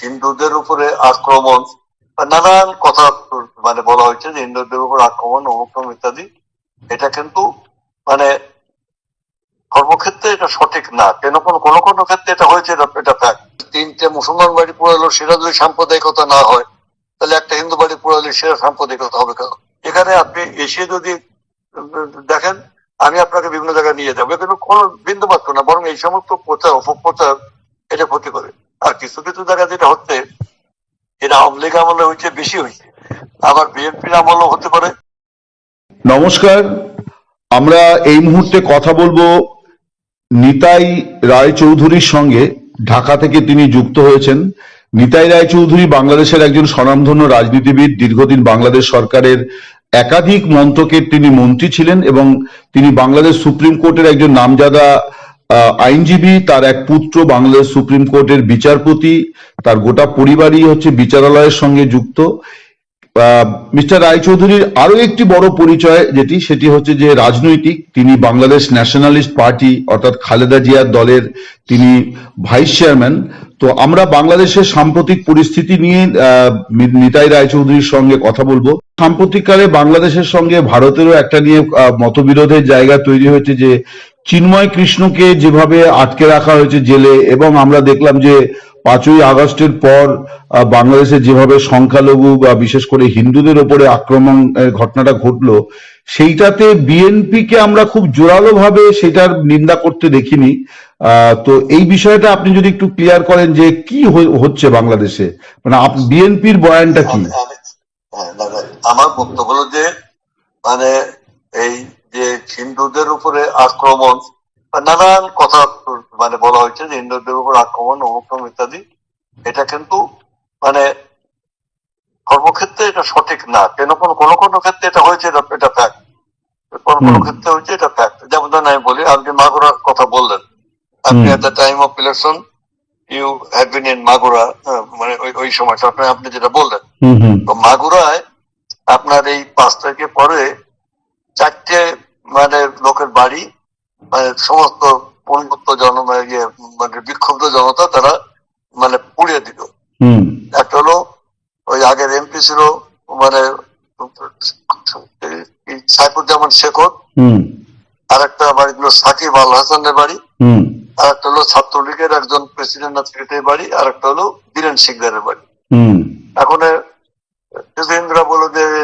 হিন্দুদের উপরে আক্রমণ নানান কথা মানে বলা হয়েছে যে হিন্দুদের উপর আক্রমণ অমুক তমুক ইত্যাদি। এটা কিন্তু মানে কর্মক্ষেত্রে এটা সঠিক না। কেন কোনো কোনো কোনো ক্ষেত্রে এটা হয়েছে এটা fact। তিনটে মুসলমান বাড়ি পোড়ালো সেটা যদি সাম্প্রদায়িকতা না হয়, তাহলে একটা হিন্দু বাড়ি পোড়ালে সেটা সাম্প্রদায়িকতা হবে কেন? এখানে আপনি এসে যদি, দেখেন, আমি আপনাকে বিভিন্ন জায়গায় নিয়ে যাব। কিন্তু কোনো বিন্দু মাত্র না, বরং এই সমস্ত প্রচার, অপপ্রচার, এটা ক্ষতি করে। আর কিছু কিছু জায়গায় যেটা হচ্ছে এটা আওয়ামী লীগ আমলে হয়েছে বেশি হয়েছে আবার বিএনপির আমলও হতে পারে। নমস্কার। আমরা এই মুহূর্তে কথা বলব নিতাই রায়চৌধুরীর সঙ্গে। ঢাকা থেকে তিনি যুক্ত হয়েছেন। নিতাই রায়চৌধুরী বাংলাদেশের একজন স্বনামধন্য রাজনীতিবিদ, দীর্ঘদিন বাংলাদেশ সরকারের একাধিক মন্ত্রকের তিনি মন্ত্রী ছিলেন এবং তিনি বাংলাদেশ সুপ্রিম কোর্টের একজন নামজাদা আইনজীবী, তার এক পুত্র বাংলাদেশ সুপ্রিম কোর্টের বিচারপতি, তার গোটা পরিবারই হচ্ছে বিচারালয়ের সঙ্গে যুক্ত। মিস্টার রায়চৌধুরীর আরও একটি বড় পরিচয় যেটি, সেটি হচ্ছে যে রাজনৈতিক, তিনি বাংলাদেশ ন্যাশনালিস্ট পার্টি, অর্থাৎ খালেদা জিয়ার দলের তিনি ভাইস চেয়ারম্যান। তো আমরা বাংলাদেশের সাম্প্রতিক পরিস্থিতি নিয়ে নিতাই রায়চৌধুরীর সঙ্গে কথা বলব। সাম্প্রতিককালে বাংলাদেশের সঙ্গে ভারতেরও একটা নিয়ে মতবিরোধের জায়গা তৈরি হয়েছে যে চিন্ময় কৃষ্ণকে যেভাবে আটকে রাখা হয়েছে জেলে এবং আমরা দেখলাম যে পাঁচই আগস্টের পর বাংলাদেশে যেভাবে সংখ্যালঘু বা বিশেষ করে হিন্দুদের ওপরে আক্রমণ ঘটনাটা ঘটলো সেইটাতে বিএনপিকে আমরা খুব জোরালো ভাবে সেটার নিন্দা করতে দেখিনি। তো এই বিষয়টা আপনি যদি একটু ক্লিয়ার করেন যে কি হচ্ছে বাংলাদেশে মানে বিএনপির বয়ানটা কি? হ্যাঁ, আমার বক্তব্য হলো যে মানে এই যে হিন্দুদের উপরে আক্রমণ নানান কথা মানে বলা হয়েছে যে হিন্দুদের উপর আক্রমণ অমুক তমুক ইত্যাদি এটা কিন্তু মানে কর্মক্ষেত্রে এটা সঠিক না। কেন কোন কোনো কোনো ক্ষেত্রে এটা হয়েছে এটা এটা ফ্যাক্ট কোনো কোনো ক্ষেত্রে হয়েছে এটা ফ্যাক্ট যেমন ধরেন আমি বলি আপনি মাগুরার কথা বললেন। আপনি at the time of election you have been in Magura মানে ওই ওই সময়টা আপনি আপনি যেটা বললেন। তো মাগুরায় আপনার এই পাঁচ তারিখে পরে চারটে মানে লোকের বাড়ি মানে সমস্ত উন্মুক্ত জন ইয়ে, মানে বিক্ষুব্ধ জনতা তারা মানে পুড়িয়ে দিল। একটা হলো ওই আগের এমপি ছিল মানে সাইফুজ্জামান শেখর। আর একটা বাড়ি ছিল সাকিব আল হাসানের বাড়ি। হুম। আর একটা হলো ছাত্রলীগের একজন প্রেসিডেন্ট সেক্রেটারি বাড়ি আর একটা হলো বীরেন সিকদারের বাড়ি। হুম। এখন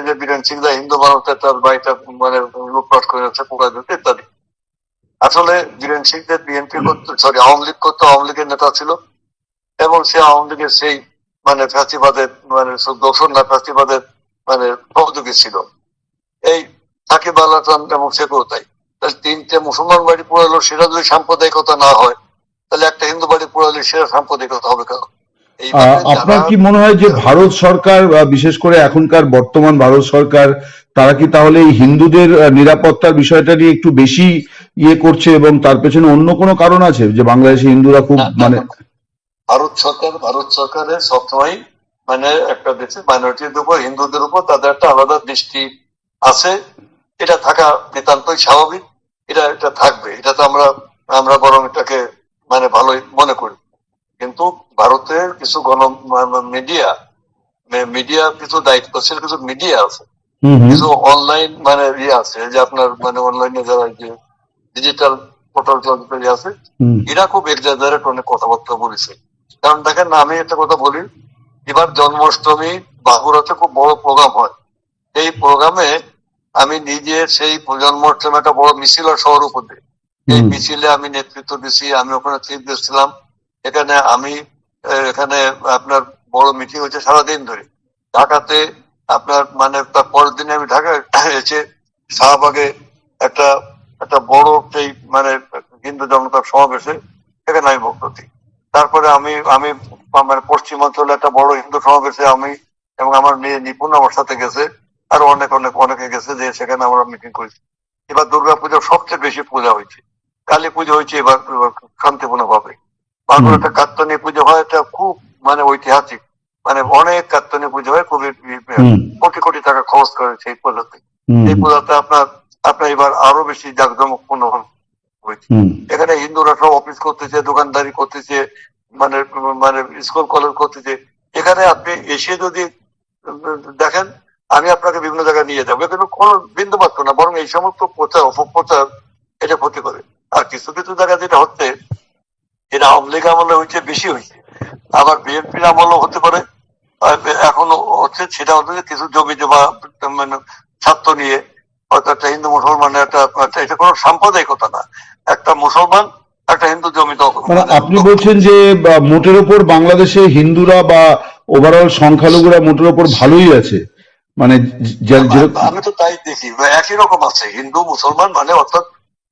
যে বীরেন সিংরা হিন্দু মানুষের তার বাড়িটা মানে লুটপাট করে যাচ্ছে দিতে ইত্যাদি। আসলে বীরেন সিংদের বিএনপি করতো সরি আওয়ামী লীগ করতো আওয়ামী লীগের নেতা ছিল। এবং সে আওয়ামী লীগের সেই মানে মানে দোষর না মানে সহযোগী ছিল। এই সাকিব আল এবং শেখও তাই। তিনটে মুসলমান বাড়ি পোড়ালো সেটা যদি সাম্প্রদায়িকতা না হয় তাহলে একটা হিন্দু বাড়ি পোড়ালে সেটা সাম্প্রদায়িকতা হবে আহ, আপনার কি মনে হয় যে ভারত সরকার বিশেষ করে এখনকার বর্তমান ভারত সরকার তারা কি তাহলে হিন্দুদের নিরাপত্তার বিষয়টা নিয়ে একটু বেশি ইয়ে করছে এবং তার পেছনে অন্য কোনো কারণ আছে? যে বাংলাদেশে হিন্দুরা খুব মানে ভারত সরকার ভারত সরকারের সবসময় মানে একটা দেশে মাইনরিটির উপর হিন্দুদের উপর তাদের একটা আলাদা দৃষ্টি আছে। এটা থাকা নিতান্তই স্বাভাবিক। এটা এটা থাকবে। এটা তো আমরা আমরা বরং এটাকে মানে ভালোই মনে করি। কিন্তু ভারতের কিছু গণ মিডিয়া মিডিয়া কিছু দায়িত্বশীল কিছু মিডিয়া আছে। কিছু অনলাইন মানে ইয়ে আছে যে আপনার মানে অনলাইনে যারা যে ডিজিটাল পোর্টাল আছে এরা খুব এক্সাজারেট অনেক কথাবার্তা বলেছে। কারণ দেখেন আমি একটা কথা বলি এবার জন্মাষ্টমী বাঁকুড়াতে খুব বড় প্রোগ্রাম হয়। এই প্রোগ্রামে আমি নিজে সেই জন্মাষ্টমী একটা বড় মিছিল শহর উপরে এই। মিছিলে আমি নেতৃত্ব দিছি আমি ওখানে চিফ গেস্ট ছিলাম এখানে আমি এখানে আপনার বড় মিটিং হচ্ছে সারাদিন ধরে। ঢাকাতে আপনার মানে তার পরের দিনে আমি ঢাকায় এসে শাহবাগে একটা একটা বড় সেই মানে হিন্দু জনতার সমাবেশে সেখানে আমি বক্তব্য দিই। তারপরে আমি আমি মানে পশ্চিমাঞ্চলে একটা বড় হিন্দু সমাবেশে আমি এবং আমার মেয়ে নিপুণ আমার সাথে গেছে, আর অনেক অনেক, অনেকে গেছে যে সেখানে আমরা মিটিং করেছি। এবার দুর্গা পূজা সবচেয়ে বেশি পূজা হয়েছে। কালী পুজো হয়েছে এবার শান্তিপূর্ণ ভাবে একটা কাত্তনী পুজো হয় এটা খুব মানে ঐতিহাসিক। মানে অনেক কাত্তনী পুজো হয় খুবই কোটি কোটি টাকা খরচ করে সেই পূজাতে। এই পূজাতে আপনার আপনার এবার আরও বেশি জাঁকজমকপূর্ণ হয়েছে এখানে হিন্দুরা সব অফিস করতেছে দোকানদারি করতেছে মানে মানে স্কুল কলেজ করতেছে। এখানে আপনি এসে যদি দেখেন আমি আপনাকে বিভিন্ন জায়গায় নিয়ে যাব। কিন্তু কোনো বিন্দু মাত্র না বরং এই সমস্ত প্রচার অপপ্রচার এটা ক্ষতি করে। আর কিছু কিছু জায়গা যেটা হচ্ছে এটা আওয়ামী লীগ আমলে হয়েছে বেশি হয়েছে আবার বিএনপির আমলও হতে পারে। এখনও হচ্ছে সেটা হচ্ছে কিছু জমি জমা মানে ছাত্র নিয়ে হয়তো একটা হিন্দু মুসলমানের একটা এটা কোনো সাম্প্রদায়িকতা না। একটা মুসলমান একটা হিন্দু জমি মানে আপনি বলছেন যে মোটের ওপর বাংলাদেশে হিন্দুরা বা ওভারঅল সংখ্যালঘুরা মোটের ওপর ভালোই আছে। মানে আমি তো তাই দেখি। একই রকম আছে। হিন্দু মুসলমান মানে অর্থাৎ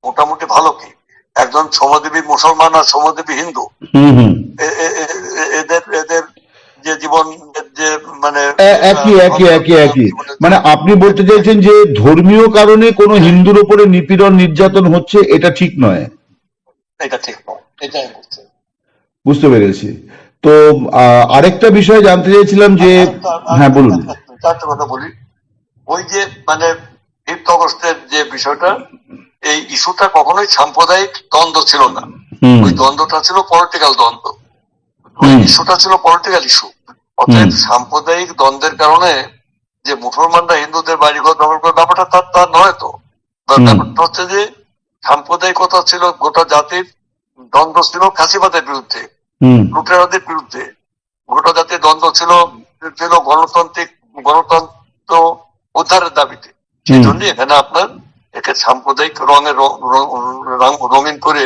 মোটামুটি ভালো কি? একজন সমাজদেবী মুসলমান আর সমাজদেবী হিন্দু। এদের এদের যে জীবন যে মানে একই একই একই একই। মানে আপনি বলতে চাইছেন যে ধর্মীয় কারণে কোনো হিন্দুর উপরে নিপীড়ন নির্যাতন হচ্ছে এটা ঠিক নয়? এটা ঠিক নয়। এটাই বুঝতে পেরেছি। তো আরেকটা বিষয় জানতে চাইছিলাম যে হ্যাঁ বলুন। চারটে কথা বলি। ওই যে মানে ফিফথ অগস্টের যে বিষয়টা এই ইস্যুটা কখনোই সাম্প্রদায়িক দ্বন্দ্ব ছিল না। ওই দ্বন্দ্বটা ছিল পলিটিক্যাল দ্বন্দ্ব। ওই ইস্যুটা ছিল পলিটিক্যাল ইস্যু অর্থাৎ সাম্প্রদায়িক দ্বন্দ্বের কারণে যে মুসলমানরা হিন্দুদের বাড়িঘর দখল করে ব্যাপারটা তার তার নয় তো। ব্যাপারটা হচ্ছে যে সাম্প্রদায়িকতা ছিল গোটা জাতির দ্বন্দ্ব ছিল ফাঁসিবাদের বিরুদ্ধে লুটেরাদের বিরুদ্ধে। গোটা জাতির দ্বন্দ্ব ছিল ছিল গণতান্ত্রিক গণতন্ত্র উদ্ধারের দাবিতে। সেই জন্য এখানে আপনার একে সাম্প্রদায়িক রঙে রঙিন করে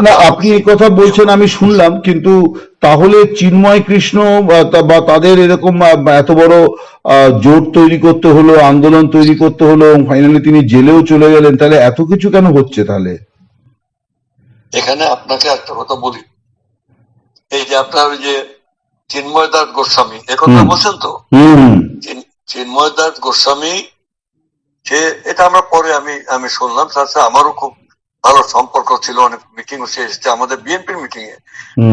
না আপনি এই কথা বলছেন আমি শুনলাম কিন্তু তাহলে চিন্ময় কৃষ্ণ বা তাদের এরকম এত বড় জোট তৈরি করতে হলো আন্দোলন তৈরি করতে হলো ফাইনালি তিনি জেলেও চলে গেলেন তাহলে এত কিছু কেন হচ্ছে তাহলে? এখানে আপনাকে একটা কথা বলি। এই যে আপনার ওই যে চিন্ময় দাস গোস্বামী এ কথা বলছেন তো? চিন্ময় দাস গোস্বামী সে এটা আমরা পরে আমি আমি শুনলাম। তার সাথে আমারও খুব ভালো সম্পর্ক ছিল অনেক মিটিং সে এসেছে আমাদের বিএনপির মিটিং এ।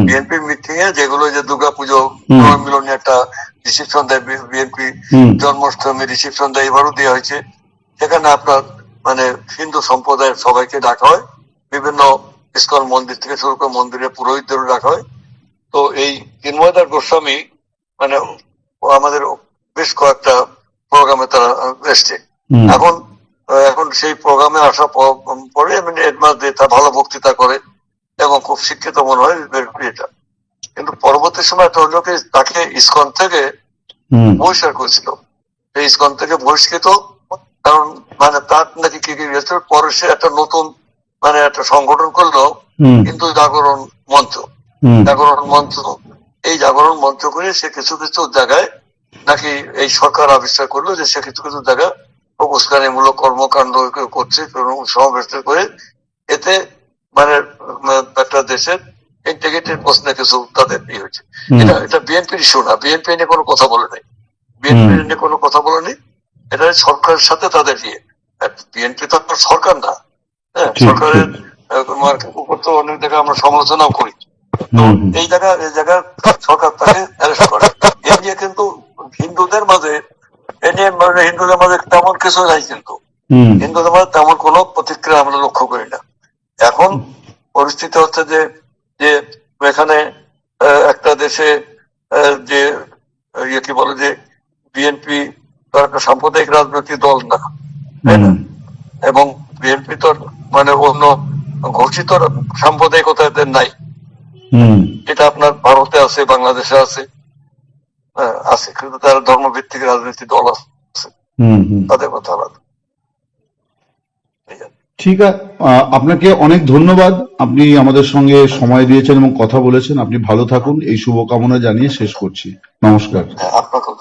বিএনপির মিটিং এ যেগুলো যে দুর্গা পুজো মিলনী একটা রিসিপশন দেয় বিএনপি জন্মাষ্টমী রিসিপশন দেয় এবারও দেওয়া হয়েছে। সেখানে আপনার মানে হিন্দু সম্প্রদায়ের সবাইকে ডাকা হয়। বিভিন্ন ইস্কন মন্দির থেকে শুরু করে মন্দিরে পুরোহিতদেরও ডাকা হয়। তো এই চিন্ময়দার গোস্বামী মানে আমাদের বেশ কয়েকটা প্রোগ্রামে তারা এসছে। এখন এখন সেই প্রোগ্রামে আসা পরে মানে এডমাস দিয়ে তা ভালো বক্তৃতা করে এবং খুব শিক্ষিত মনে হয় এটা। কিন্তু পরবর্তী সময় একটা হলো তাকে ইস্কন থেকে বহিষ্কার করেছিল। সেই ইস্কন থেকে বহিষ্কৃত কারণ মানে তার নাকি কি কি হয়েছে পরে সে একটা নতুন মানে একটা সংগঠন করল কিন্তু জাগরণ মঞ্চ জাগরণ মঞ্চ এই জাগরণ মঞ্চ করে সে কিছু কিছু জায়গায় নাকি এই সরকার আবিষ্কার করল যে সে কিছু কিছু জায়গায় উস্কানিমূলক কর্মকাণ্ড করছে সমাবেশ করে। এতে মানে একটা দেশের ইন্টিগ্রিটির প্রশ্নে কিছু তাদের ইয়ে হয়েছে। এটা এটা বিএনপির ইস্যু না। বিএনপি নিয়ে কোনো কথা বলে নাই। বিএনপি নিয়ে কোনো কথা বলেনি এটা সরকারের সাথে তাদের ইয়ে। বিএনপি তো আপনার সরকার না। হ্যাঁ সরকারের উপর তো অনেক জায়গায় আমরা সমালোচনাও করি। তো। এই জায়গা এই জায়গা সরকার তাকে অ্যারেস্ট করে। এ নিয়ে কিন্তু হিন্দুদের মাঝে এ নিয়ে মানে হিন্দুদের মাঝে তেমন কিছু নাই কিন্তু। হুম। হিন্দুদের মাঝে তেমন কোনো প্রতিক্রিয়া আমরা লক্ষ্য করি না। এখন পরিস্থিতি হচ্ছে যে যে এখানে একটা দেশে যে ইয়ে কি বলে যে বিএনপি তো একটা সাম্প্রদায়িক রাজনৈতিক দল না তাই না? এবং বিএনপি তো মানে অন্য ঘোষিত সাম্প্রদায়িকতা এদের নাই। হুম। এটা আপনার ভারতে আছে বাংলাদেশে আছে আছে। কিন্তু তারা ধর্মভিত্তিক রাজনীতি দল আছে। হুম হুম। তাদের কথা আলাদা। ঠিক আছে আপনাকে অনেক ধন্যবাদ। আপনি আমাদের সঙ্গে সময় দিয়েছেন এবং কথা বলেছেন। আপনি ভালো থাকুন। এই শুভকামনা জানিয়ে শেষ করছি। নমস্কার। হ্যাঁ আপনাকেও